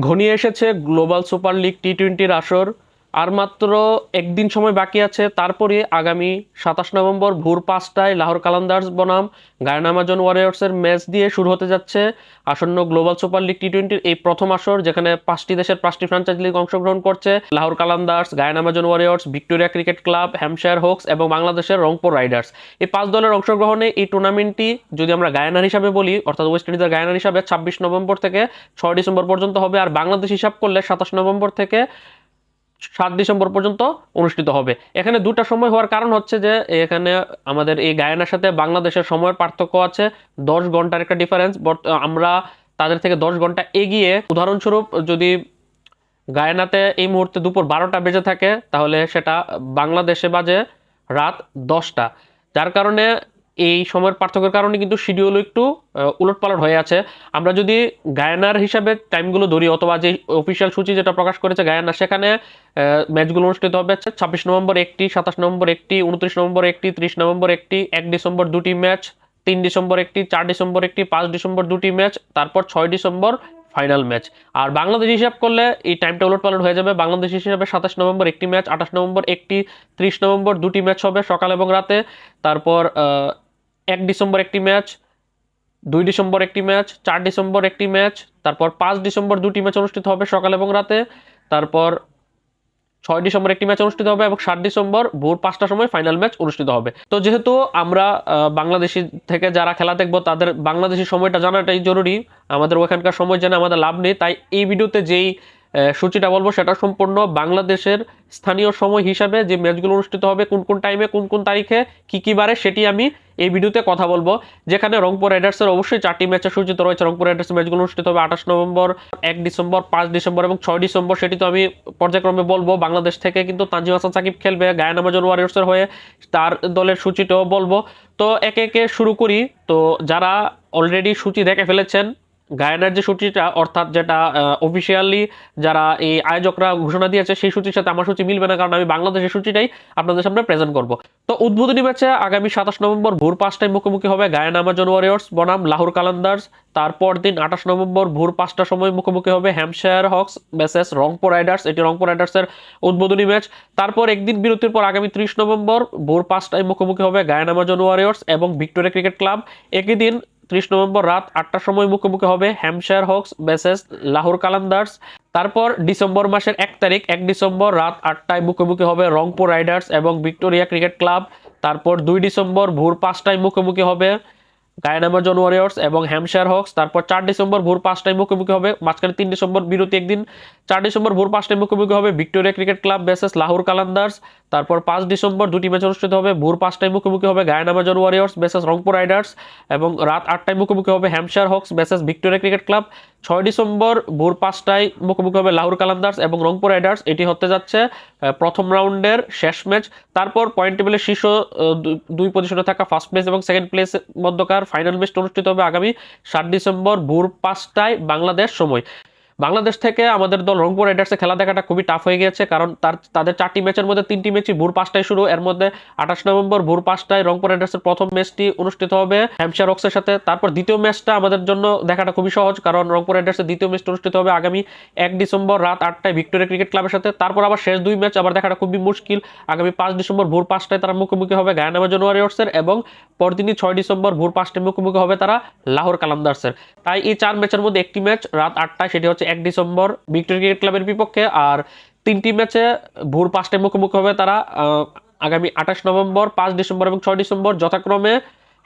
ঘনিয়ে এসেছে global super league টি টোয়েন্টির আসর। আর মাত্র একদিন সময় বাকি আছে, তারপরে আগামী সাতাশ নভেম্বর ভোর পাঁচটায় লাহোর কালান্দার্স বনাম। গায়নামাজন ওয়ারিয়র্সের ম্যাচ দিয়ে শুরু হতে যাচ্ছে আসন্ন গ্লোবাল সুপার লিগ টি টোয়েন্টির এই প্রথম আসর, যেখানে পাঁচটি দেশের পাঁচটি ফ্র্যাঞ্চাইজ লিগ অংশগ্রহণ করছে। Lahore Qalandars, Guyana Amazon Warriors, Victoria Cricket Club Hampshire Hawks এবং বাংলাদেশের রংপুর রাইডার্স। এই পাঁচ দলের অংশগ্রহণে এই টুর্নামেন্টটি যদি আমরা গায়নার হিসাবে বলি, অর্থাৎ ওয়েস্ট ইন্ডিজের গায়নার হিসাবে ছাব্বিশ নভেম্বর থেকে ছয় ডিসেম্বর পর্যন্ত হবে। আর বাংলাদেশ হিসাব করলে সাতাশ নভেম্বর থেকে সাত ডিসেম্বর পর্যন্ত অনুষ্ঠিত হবে। এখানে দুটা সময় হওয়ার কারণ হচ্ছে যে, এখানে আমাদের এই গায়ানার সাথে বাংলাদেশের সময়ের পার্থক্য আছে, দশ ঘণ্টার একটা ডিফারেন্স আমরা তাদের থেকে দশ ঘণ্টা এগিয়ে, উদাহরণস্বরূপ যদি গায়ানাতে এই মুহূর্তে দুপুর বারোটা বেজে থাকে, তাহলে সেটা বাংলাদেশে বাজে রাত দশটা। যার কারণে এই সময়ের পার্থক্যের কারণে কিন্তু শিডিউল একটু উলটপালট হয়ে আছে। আমরা যদি গায়ানার হিসাবে টাইমগুলো ধরি, অথবা যে অফিসিয়াল সূচি যেটা প্রকাশ করেছে গায়ানা, সেখানে ম্যাচগুলো অনুষ্ঠিত হবে ছাব্বিশ নভেম্বর একটি, সাতাশ নভেম্বর একটি, উনত্রিশ নভেম্বর একটি, ত্রিশ নভেম্বর একটি, এক ডিসেম্বর দুটি ম্যাচ তিন ডিসেম্বর একটি, চার ডিসেম্বর একটি, পাঁচ ডিসেম্বর দুটি ম্যাচ তারপর ছয় ডিসেম্বর ফাইনাল ম্যাচ আর বাংলাদেশ হিসাব করলে এই টাইমটা উলট পালট হয়ে যাবে। বাংলাদেশ হিসাবে সাতাশ নভেম্বর একটি ম্যাচ আঠাশ নভেম্বর একটি, ত্রিশ নভেম্বর দুটি ম্যাচ হবে সকাল এবং রাতে। তারপর এক ডিসেম্বর একটি ম্যাচ, দুই ডিসেম্বর একটি ম্যাচ, চার ডিসেম্বর একটি ম্যাচ, তারপর পাঁচ ডিসেম্বর দুটি ম্যাচ অনুষ্ঠিত হবে সকাল এবং রাতে, তারপর ছয় ডিসেম্বর একটি ম্যাচ অনুষ্ঠিত হবে এবং সাত ডিসেম্বর ভোর পাঁচটার সময় ফাইনাল ম্যাচ অনুষ্ঠিত হবে। তো যেহেতু আমরা বাংলাদেশি থেকে যারা খেলা দেখব, তাদের বাংলাদেশি সময়টা জানাটাই জরুরি। আমাদের ওখানকার সময় জেনে আমাদের লাভ নেই, তাই এই ভিডিওতে যেই সূচিটা বলব, সেটা সম্পূর্ণ বাংলাদেশের স্থানীয় সময় হিসাবে যে ম্যাচগুলো অনুষ্ঠিত হবে, কোন কোন টাইমে কোন কোন তারিখে, কী কী বারে, সেটি আমি এই ভিডিওতে কথা বলব। যেখানে রংপুর রাইডার্সের অবশ্যই চারটি ম্যাচের সূচিত রয়েছে। রংপুর রাইডার্সের ম্যাচগুলো অনুষ্ঠিত হবে আঠাশ নভেম্বর, এক ডিসেম্বর, পাঁচ ডিসেম্বর এবং ছয় ডিসেম্বর, সেটি তো আমি পর্যায়ক্রমে বলব। বাংলাদেশ থেকে কিন্তু তানজিম হাসান সাকিব খেলবে গায়ান আমাজন ওয়ারিয়ার্সের হয়ে, তার দলের সূচিটাও বলব। তো একে একে শুরু করি। তো যারা অলরেডি সূচি দেখে ফেলেছেন গায়নার যে সূচিটা, অর্থাৎ যেটা অফিসিয়ালি যারা এই আয়োজকরা ঘোষণা দিয়েছে, সেই সূচির সাথে আমার সূচি মিলবে না, কারণ আমি বাংলাদেশের সূচিটাই আপনাদের সামনে প্রেজেন্ট করব। তো উদ্বোধনী ম্যাচে আগামী সাতাশ নভেম্বর ভোর পাঁচটায় মুখোমুখি হবে গায়ান আমাজন ওয়ারিয়র্স বনাম লাহোর কালান্দার্স তারপর দিন আঠাশ নভেম্বর ভোর পাঁচটার সময় মুখোমুখি হবে Hampshire Hawks versus Rangpur Riders এটি রংপুর রাইডার্সের উদ্বোধনী ম্যাচ। তারপর একদিন বিরতির পর আগামী ত্রিশ নভেম্বর ভোর পাঁচটায় মুখোমুখি হবে গায়ান আমাজন ওয়ারিয়র্স এবং ভিক্টোরিয়া ক্রিকেট ক্লাব। একই দিন ত্রিশ নভেম্বর রাত আটটার সময় মুখোমুখি হবে Hampshire Hawks versus Lahore Qalandars. তারপর ডিসেম্বর মাসের এক তারিখ, এক ডিসেম্বর রাত আটটায় মুখোমুখি হবে রংপুর রাইডার্স এবং ভিক্টোরিয়া ক্রিকেট ক্লাব। তারপর দুই ডিসেম্বর ভোর পাঁচটায় মুখোমুখি হবে গায়নামাজন ওয়ারিয়র্স এবং হ্যামশায়ার হক্স। তারপর চার ডিসেম্বর ভোর পাঁচটায় মুখোমুখি হবে। মাঝখানে তিন ডিসেম্বর বিরতি একদিন। চার ডিসেম্বর ভোর পাঁচটায় মুখোমুখি হবে Victoria Cricket Club versus Lahore Qalandars. তারপর পাঁচ ডিসেম্বর দুটি ম্যাচ অনুষ্ঠিত হবে। ভোর পাঁচটায় মুখোমুখি হবে Guyana Amazon Warriors versus Rangpur Riders এবং রাত আটটায় মুখোমুখি হবে Hampshire Hawks versus Victoria Cricket Club. ছয় ডিসেম্বর ভোর পাঁচটায় মুখোমুখি হবে লাহোর কালান্দার্স এবং রংপুর রাইডার্স। এটি হতে যাচ্ছে প্রথম রাউন্ডের শেষ ম্যাচ। তারপর পয়েন্ট টেবিলের শীর্ষ দুই পজিশনে থাকা ফার্স্ট প্লেস এবং সেকেন্ড প্লেস মধ্যকার ফাইনাল ম্যাচটা অনুষ্ঠিত হবে আগামী সাত ডিসেম্বর ভোর পাঁচটায় বাংলাদেশ সময়। বাংলাদেশ থেকে আমাদের দল রংপুর রাইডার্সে খেলা দেখাটা খুবই টাফ হয়ে গিয়েছে, কারণ তার, তাদের চারটি ম্যাচের মধ্যে তিনটি ম্যাচই ভোর পাঁচটায় শুরু। এর মধ্যে আঠাশ নভেম্বর ভোর পাঁচটায় রংপুর রাইডার্সের প্রথম ম্যাচটি অনুষ্ঠিত হবে হ্যামশায়ার রক্সের সাথে। তারপর দ্বিতীয় ম্যাচটা আমাদের জন্য দেখাটা খুবই সহজ, কারণ রংপুর রাইডার্সের দ্বিতীয় ম্যাচটা অনুষ্ঠিত হবে আগামী এক ডিসেম্বর রাত আটটায় ভিক্টোরিয়া ক্রিকেট ক্লাবের সাথে। তারপর আবার শেষ দুই ম্যাচ আবার দেখাটা খুবই মুশকিল। আগামী পাঁচ ডিসেম্বর ভোর পাঁচটায় তারা মুখোমুখি হবে গায়ানামাজন ওয়ারিয়র্সের এবং পরদিনই ছয় ডিসেম্বর ভোর পাঁচটায় মুখোমুখি হবে তারা লাহোর কালান্দার্সের তাই এই চার ম্যাচের মধ্যে একটি ম্যাচ রাত আটটায়, সেটি হচ্ছে এক ডিসেম্বর ভিক্টোরিয়া ক্রিকেট ক্লাবের বিপক্ষে আর তিনটি ম্যাচে ভোর পাঁচটায় মুখোমুখি হবে তারা আগামী আঠাশ নভেম্বর, পাঁচ ডিসেম্বর এবং ছয় ডিসেম্বর যথাক্রমে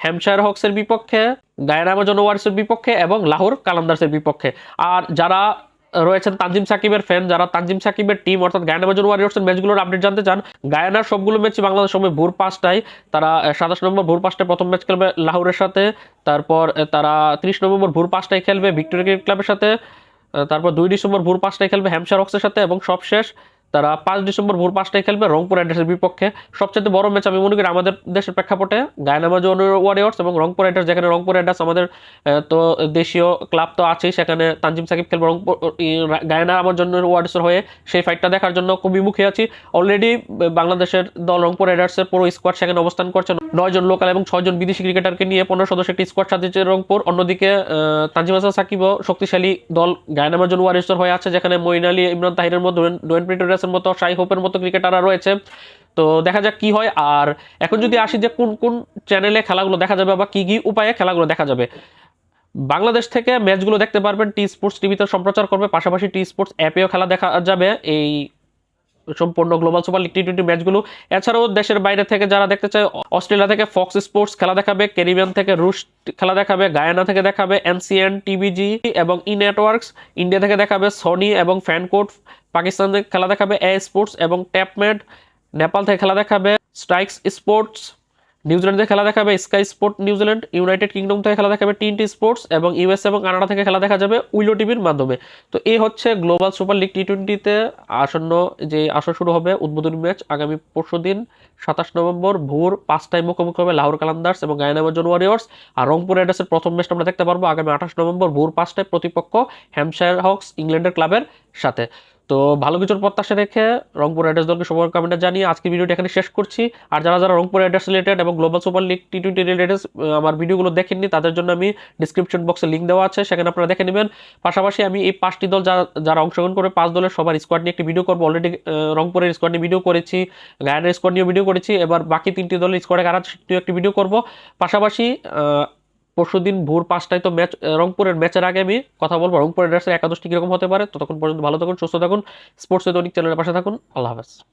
হ্যামশায়ার হকসের বিপক্ষে গায়নামাজন ওয়ার্সের বিপক্ষে এবং লাহোর কালান্দার্সের বিপক্ষে। আর যারা রয়েছেন তানজিম সাকিবের ফ্যান, যারা তানজিম সাকিবের টিম অর্থাৎ গায়নামাজন ওয়ারিয়র্সের ম্যাচগুলোর আপডেট জানতে চান, গায়ানার সবগুলো ম্যাচই বাংলাদেশ সময় ভোর পাঁচটায়, তারা সাতাশ নম্বর ভোর পাঁচটায় প্রথম ম্যাচ খেলবে লাহোরের সাথে, তারপর তারা ত্রিশ নভেম্বর ভোর পাঁচটায় খেলবে ভিক্টোরিয়া ক্রিকেট ক্লাবের সাথে তারপর দুই ডিসেম্বর ভোর পাঁচটায় খেলবে হ্যামশার অক্সের সাথে এবং সবশেষ তারা পাঁচ ডিসেম্বর ভোর পাঁচটায় খেলবে রংপুর রাইডার্সের বিপক্ষে। সবচেয়ে বড় ম্যাচ আমি মনে করি আমাদের দেশের প্রেক্ষাপটে গায়নামাজন ওয়ারিয়র্স এবং রংপুর রাইডার্স যেখানে রংপুর রাইডার্স আমাদের তো দেশীয় ক্লাব তো আছেই, সেখানে তানজিম সাকিব খেলবে রংপুর গায়না আমাজন ওয়ারিয়র্সের হয়ে সেই ফাইটটা দেখার জন্য খুবই মুখে আছি। অলরেডি বাংলাদেশের দল রংপুর রাইডার্সের পুরো স্কোয়াড সেখানে অবস্থান করছে। নয় জন লোকাল এবং ছয় জন বিদেশি ক্রিকেটারকে নিয়ে পনেরো সদস্য একটি স্কোয়াড সাজিয়েছে রংপুর। অন্যদিকে তানজিম হাসান সাকিবও শক্তিশালী দল গায়নামাজন ওয়ারিয়র্সের হয়ে আছে, যেখানে মঈন আলী, ইমরান তাহিরের মধ্যে, ডোয়েন প্রিটোরিয়াসের মতো শাই হোপের মতো ক্রিকেটাররা রয়েছে। তো দেখা যাক কি হয়। আর এখন যদি আসি যে কোন কোন চ্যানেলে খেলাগুলো দেখা যাবে বা কি কি উপায়ে খেলাগুলো দেখা যাবে। বাংলাদেশ থেকে ম্যাচগুলো দেখতে পারবেন। টি স্পোর্টস টিভিতে সম্প্রচার করবে। পাশাপাশি টি স্পোর্টস অ্যাপেও খেলা দেখা যাবে। এই সম্পূর্ণ global super league T twenty ম্যাচগুলো। এছাড়াও দেশের বাইরে থেকে যারা দেখতে চায়, অস্ট্রেলিয়া থেকে ফক্স স্পোর্টস খেলা দেখাবে ক্যারিবিয়ান থেকে রুশ খেলা দেখাবে গায়ানা থেকে দেখাবে এনসিএন টিভিজি এবং ই নেটওয়ার্কস ইন্ডিয়া থেকে দেখাবে সনি এবং ফ্যানকোট পাকিস্তান থেকে খেলা দেখাবে এ স্পোর্টস এবং ট্যাপমেড নেপাল থেকে খেলা দেখাবে স্ট্রাইকস স্পোর্টস। নিউজিল্যান্ড থেকে খেলা দেখাবে Sky Sport New Zealand. United Kingdom থেকে খেলা দেখাবে টিনটি স্পোর্টস এবং ইউএস এবং কানাডা থেকে খেলা দেখা যাবে উইলো টিভির মাধ্যমে। তো এই হচ্ছে গ্লোবাল সুপার লিগ টি টোয়েন্টিতে আসন্ন যে আসর শুরু হবে, উদ্বোধনী ম্যাচ আগামী পরশু দিন, সাতাশ নভেম্বর ভোর পাঁচটায় মুখোমুখি হবে লাহোর কালান্দার্স এবং গায়নামাজন ওয়ারিয়র্স। আর রংপুর রাইডার্সের প্রথম ম্যাচটা আমরা দেখতে পারব আগামী আঠাশ নভেম্বর ভোর পাঁচটায় প্রতিপক্ষ হ্যামশায়ার হকস ইংল্যান্ডের ক্লাবের সাথে। তো ভালো কিছুর প্রত্যাশা রেখে রংপুর রাইডার্স দলকে কমেন্টে জানিয়ে আজকে ভিডিওটি এখানে শেষ করছি। আর যারা যারা রংপুর রাইডার্স রিলেটেড এবং global super league T twenty related আমার ভিডিওগুলো দেখেননি, তাদের জন্য আমি ডিসক্রিপশন বক্সে লিঙ্ক দেওয়া আছে, সেখানে আপনারা দেখে নেবেন। পাশাপাশি আমি এই পাঁচটি দল যারা যারা অংশগ্রহণ করে, পাঁচ দলের সবার স্কোয়াড নিয়ে একটি ভিডিও করব। অলরেডি রংপুরের স্কোয়াড নিয়ে ভিডিও করেছি, গায়ানের স্কোয়াড নিয়ে ভিডিও করেছি, এবার বাকি তিনটি দলের স্কোয়াডে কারা একটি ভিডিও করব। পাশাপাশি পরশুদিন ভোর পাঁচটায় তো ম্যাচ রংপুরের ম্যাচের আগে আমি কথা বলব। রংপুরের একাদশটি কীরকম হতে পারে। ততক্ষণ পর্যন্ত ভালো থাকুন, সুস্থ থাকুন স্পোর্টস দৈনিক চ্যানেলের পাশে থাকুন। আল্লাহ হাফেজ।